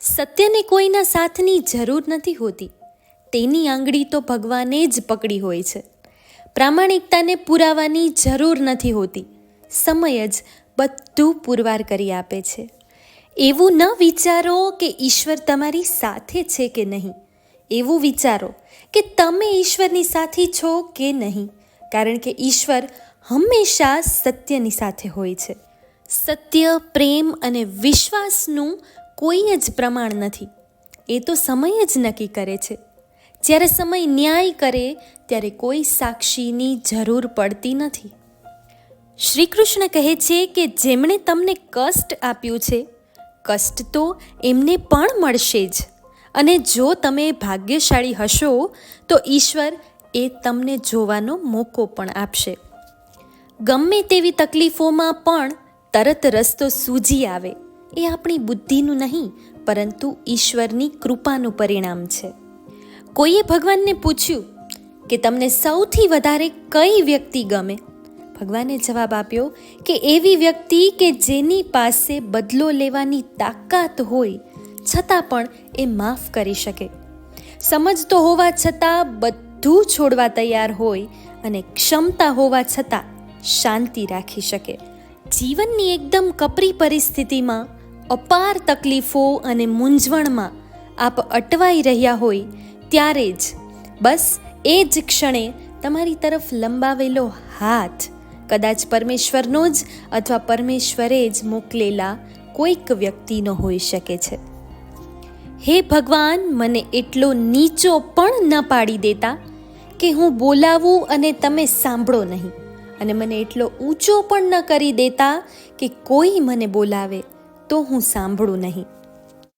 સત્યને કોઈના સાથની જરૂર નથી હોતી. તેની આંગળી તો ભગવાને જ પકડી હોય છે. પ્રામાણિકતાને પુરાવાની જરૂર નથી હોતી. સમય જ બધું પુરવાર કરી આપે છે. એવું ન વિચારો કે ઈશ્વર તમારી સાથે છે કે નહીં. એવું વિચારો કે તમે ઈશ્વરની સાથી છો કે નહીં. કારણ કે ઈશ્વર હંમેશા સત્યની સાથે હોય છે. સત્ય, પ્રેમ અને વિશ્વાસનું કોઈ જ પ્રમાણ નથી. એ તો સમય જ નક્કી કરે છે. જ્યારે સમય ન્યાય કરે, ત્યારે કોઈ સાક્ષીની જરૂર પડતી નથી. શ્રી કૃષ્ણ કહે છે કે જેમણે તમને કષ્ટ આપ્યું છે, કષ્ટ તો એમને પણ મળશે જ. અને જો તમે ભાગ્યશાળી હશો, તો ઈશ્વર એ તમને જોવાનો મોકો પણ આપશે. ગમે તેવી તકલીફોમાં પણ તરત રસ્તો સૂજી આવે. એ આપણી બુદ્ધિનું નહીં, પરંતુ ઈશ્વરની કૃપાનું પરિણામ છે. કોઈએ ભગવાનને પૂછ્યું કે તમને સૌથી વધારે કઈ વ્યક્તિ ગમે? ભગવાને જવાબ આપ્યો કે એવી વ્યક્તિ કે જેની પાસે બદલો લેવાની તાકાત હોય, છતાં પણ એ માફ કરી શકે. સમજતો હોવા છતાં બધું છોડવા તૈયાર હોય અને ક્ષમતા હોવા છતાં શાંતિ રાખી શકે. જીવનની એકદમ કપરી પરિસ્થિતિમાં અપાર તકલીફો અને મૂંઝવણમાં આપ અટવાઈ રહ્યા હોય ત્યારે જ બસ એ જ ક્ષણે તમારી તરફ લંબાવેલો હાથ કદાચ પરમેશ્વરનો જ અથવા પરમેશ્વરે જ મોકલેલા કોઈક વ્યક્તિનો હોઈ શકે છે. હે ભગવાન, મને એટલો નીચો પણ ન પાડી દેતા કે હું બોલાવું અને તમે સાંભળો નહીં. અને મને એટલો ઊંચો પણ ન કરી દેતા કે કોઈ મને બોલાવે. તો હું સાંભળું નહીં.